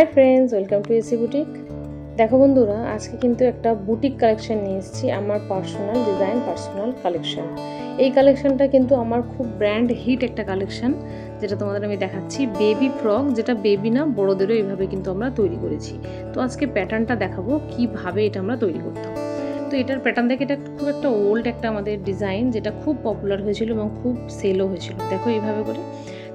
Hi friends, welcome to AC boutique. দেখো বন্ধুরা, আজকে কিন্তু একটা বুটিক কালেকশন নিয়ে এসেছি, আমার পার্সোনাল ডিজাইন, পার্সোনাল কালেকশন। এই কালেকশনটা কিন্তু আমার খুব ব্র্যান্ড হিট একটা কালেকশন, যেটা তোমাদের আমি দেখাচ্ছি, বেবি ফ্রক, যেটা বেবি না, বড়োদেরও এইভাবে কিন্তু আমরা তৈরি করেছি। তো আজকে প্যাটার্নটা দেখাবো, কীভাবে এটা আমরা তৈরি করতাম। তো এটার প্যাটার্ন দেখে এটা খুব একটা ওল্ড একটা আমাদের ডিজাইন, যেটা খুব পপুলার হয়েছিল এবং খুব সেলও হয়েছিল। দেখো এইভাবে করে।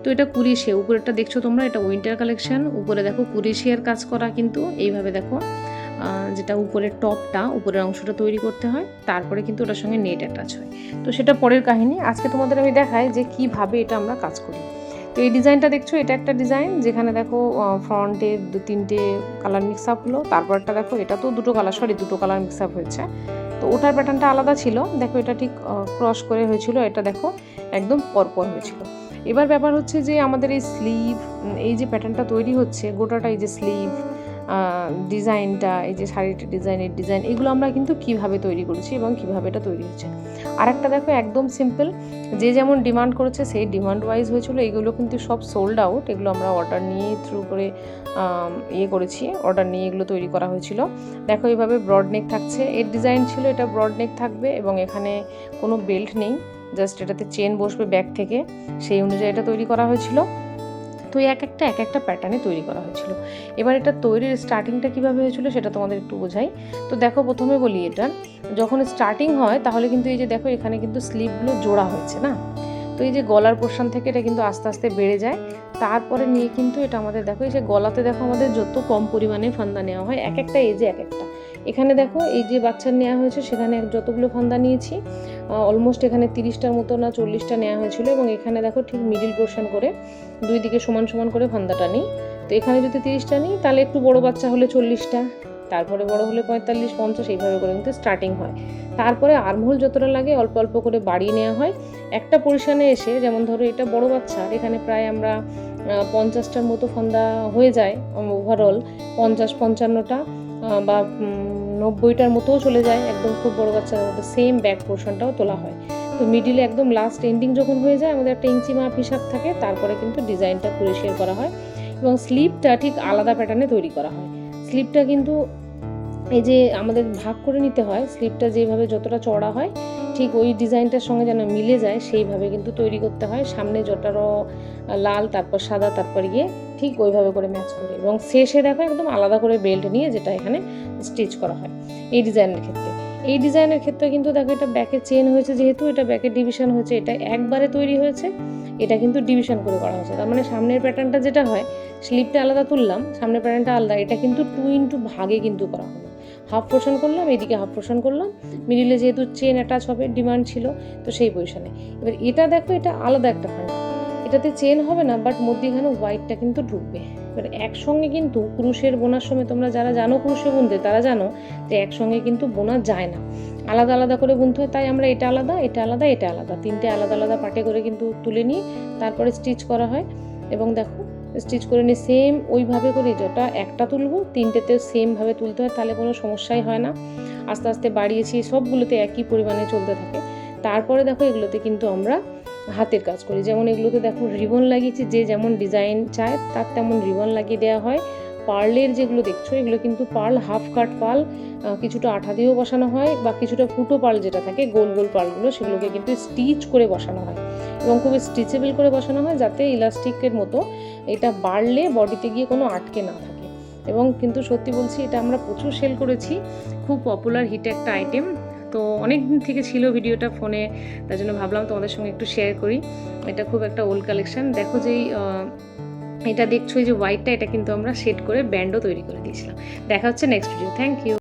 তো এটা কুরিশে, উপরেরটা দেখছ তোমরা, এটা উইন্টার কালেকশন উপরে দেখো কুরিশিয়ার কাজ করা কিন্তু, এইভাবে দেখো যেটা উপরের টপটা উপরের অংশটা তৈরি করতে হয়, তারপরে কিন্তু ওটার সঙ্গে নেট অ্যাটাচ হয়। তো সেটা পরের কাহিনী, আজকে তোমাদের আমি দেখাই যে কীভাবে এটা আমরা কাজ করি। তো এই ডিজাইনটা দেখছ, এটা একটা ডিজাইন। যেখানে দেখো ফ্রন্টে দু তিনটে কালার মিক্স আপ হলো, তারপরটা দেখো, এটা তো দুটো কালার সরি দুটো কালার মিক্স আপ হয়েছে। তো ওটার প্যাটার্নটা আলাদা ছিল, দেখো এটা ঠিক ক্রস করে হয়েছিল, এটা দেখো একদম পরপর হয়েছিল। এবার ব্যাপার হচ্ছে যে আমাদের এই স্লিভ এই যে প্যাটার্নটা তৈরি হচ্ছে, গোটাটা এই যে স্লিভ ডিজাইনটা, এই যে শাড়ির ডিজাইনের ডিজাইন, এগুলো আমরা কিন্তু কীভাবে তৈরি করেছি এবং কীভাবে এটা তৈরি হচ্ছে। আর একটা দেখো, একদম সিম্পল যে যেমন ডিমান্ড করেছে, সেই ডিমান্ড ওয়াইজ হয়েছিল, এগুলো কিন্তু সব সোল্ড আউট এগুলো আমরা অর্ডার নিয়ে থ্রু করে ইয়ে করেছি অর্ডার নিয়ে এগুলো তৈরি করা হয়েছিল। দেখো, এইভাবে ব্রড নেক থাকছে। এর ডিজাইন ছিল, এটা ব্রড নেক থাকবে এবং এখানে কোনো বেল্ট নেই জাস্ট এটাতে চেন বসবে ব্যাগ থেকে, সেই অনুযায়ী এটা তৈরি করা হয়েছিল। তো এক একটা এক একটা প্যাটার্নে তৈরি করা হয়েছিল। এবার এটা তৈরির স্টার্টিংটা কীভাবে হয়েছিল সেটা তোমাদের একটু বোঝাই। তো দেখো প্রথমে বলি এটা, যখন স্টার্টিং হয় তাহলে কিন্তু এই যে দেখো এখানে কিন্তু স্লিপগুলো জোড়া হয়েছে না? তো এই যে গলার পোর্শন থেকে এটা কিন্তু আস্তে আস্তে বেড়ে যায়। তারপরে নিয়ে কিন্তু এটা আমাদের দেখো, এই যে গলাতে দেখো আমাদের যত কম পরিমাণে ফান্দা নেওয়া হয়, এক একটা এজে এক একটা। এখানে দেখো, এই যে বাচ্চার নেওয়া হয়েছে, সেখানে যতগুলো ফান্দা নিয়েছি অলমোস্ট এখানে তিরিশটার মতো না চল্লিশটা নেওয়া হয়েছিল এবং এখানে দেখো ঠিক মিডিল পোর্শন করে, দুই দিকে সমান সমান করে ফান্দাটা নিই। তো এখানে যদি তিরিশটা নিই, তাহলে একটু বড় বাচ্চা হলে চল্লিশটা, তারপরে বড় হলে পঁয়তাল্লিশ, পঞ্চাশ, এইভাবে করে কিন্তু স্টার্টিং হয়। তারপরে আর্মহোল যতটা লাগে, অল্প অল্প করে বাড়িয়ে নেওয়া হয়। একটা পরিশানে এসে, যেমন ধরো এটা বড় বাচ্চা, এখানে প্রায় আমরা পঞ্চাশটার মতো ফান্দা হয়ে যায় ওভারঅল পঞ্চাশ, পঞ্চান্নটা বা নব্বইটার মতোও চলে যায়, একদম খুব বড় বাচ্চার মতো সেম ব্যাক পোর্শনটাও তোলা হয়। তো মিডিলে একদম লাস্ট এন্ডিং যখন হয়ে যায়, আমাদের একটা ইঞ্চি মাপ হিসাব থাকে, তারপরে কিন্তু ডিজাইনটা কুরিশিয়ার করা হয় এবং স্লিপটা ঠিক আলাদা প্যাটার্নে তৈরি করা হয়। স্লিপটা কিন্তু এই যে আমাদের ভাগ করে নিতে হয় স্লিপটা যেভাবে যতটা চড়া হয় ঠিক ওই ডিজাইনটার সঙ্গে যেন মিলে যায়, সেইভাবে কিন্তু তৈরি করতে হয়। সামনে যটারও লাল, তারপর সাদা, তারপর গিয়ে ঠিক ওইভাবে করে ম্যাচ করে। এবং শেষে দেখো একদম আলাদা করে বেল্ট নিয়ে যেটা এখানে স্টিচ করা হয় এই ডিজাইনের ক্ষেত্রে। এই ডিজাইনের ক্ষেত্রে কিন্তু দেখো এটা ব্যাকে চেন হয়েছে যেহেতু, এটা ব্যাকে ডিভিশন হয়েছে, এটা একবারে তৈরি হয়েছে, এটা কিন্তু ডিভিশন করে করা হয়েছে। তার মানে সামনের প্যাটার্নটা যেটা হয় স্লিপটা আলাদা তুললাম, সামনের প্যাটার্নটা আলাদা, এটা কিন্তু টু ইন্টু ভাগে কিন্তু করা হলো হাফ পোর্শন করলাম, এদিকে হাফ পোর্শন করলাম। মিডিলে যেহেতু চেন অ্যাটাচ হবে ডিমান্ড ছিল, তো সেই পজিশনে এবার এটা দেখো, এটা আলাদা একটা ফান্ডা এটাতে চেন হবে না বাট মধ্যেখানে হোয়াইটটা কিন্তু ঢুকবে। এবার একসঙ্গে কিন্তু ক্রুশের বোনার সময় তোমরা যারা জানো ক্রুশে বুনতে তারা জানো যে একসঙ্গে কিন্তু বোনা যায় না। আলাদা আলাদা করে বুনতে হয়, তাই আমরা এটা আলাদা এটা আলাদা এটা আলাদা। তিনটে আলাদা আলাদা পাটে করে কিন্তু তুলে নিই, তারপরে স্টিচ করা হয়। এবং দেখো স্টিচ করে নিয়ে সেম ওইভাবে করে যেটা একটা তুলবো তিনটেতেও সেমভাবে তুলতে হয়, তাহলে কোনো সমস্যাই হয় না। আস্তে আস্তে বাড়িয়েছি, সবগুলোতে একই পরিমাণে চলতে থাকে। তারপরে দেখো এগুলোতে কিন্তু আমরা হাতের কাজ করি। যেমন এগুলোতে দেখো রিবন লাগিয়েছি, যে যেমন ডিজাইন চায়, তার তেমন রিবন লাগিয়ে দেওয়া হয়। পার্লের যেগুলো দেখছ, এগুলো কিন্তু পার্ল হাফ কাট পার্ল কিছুটা আঠা দিয়েও বসানো হয় বা কিছুটা ফুটো পার্ল যেটা থাকে, গোল গোল পার্লগুলো, সেগুলোকে কিন্তু স্টিচ করে বসানো হয়। এবং খুব স্টিচেবল করে বসানো হয় যাতে ইলাস্টিকের মতো এটা বাড়লে বডিতে গিয়ে কোনো আটকে না থাকে। এবং কিন্তু সত্যি বলছি, এটা আমরা প্রচুর সেল করেছি। খুব পপুলার হিট একটা আইটেম তো অনেক দিন থেকে ছিল ভিডিওটা ফোনে, তার জন্য ভাবলাম তোমাদের সঙ্গে একটু শেয়ার করি। এটা খুব একটা ওল্ড কালেকশন দেখো যেই এটা দেখছ যে হোয়াইটটা এটা কিন্তু আমরা সেট করে ব্যান্ডও তৈরি করে দিয়েছিলাম। দেখা হচ্ছে নেক্সট ভিডিও থ্যাংক ইউ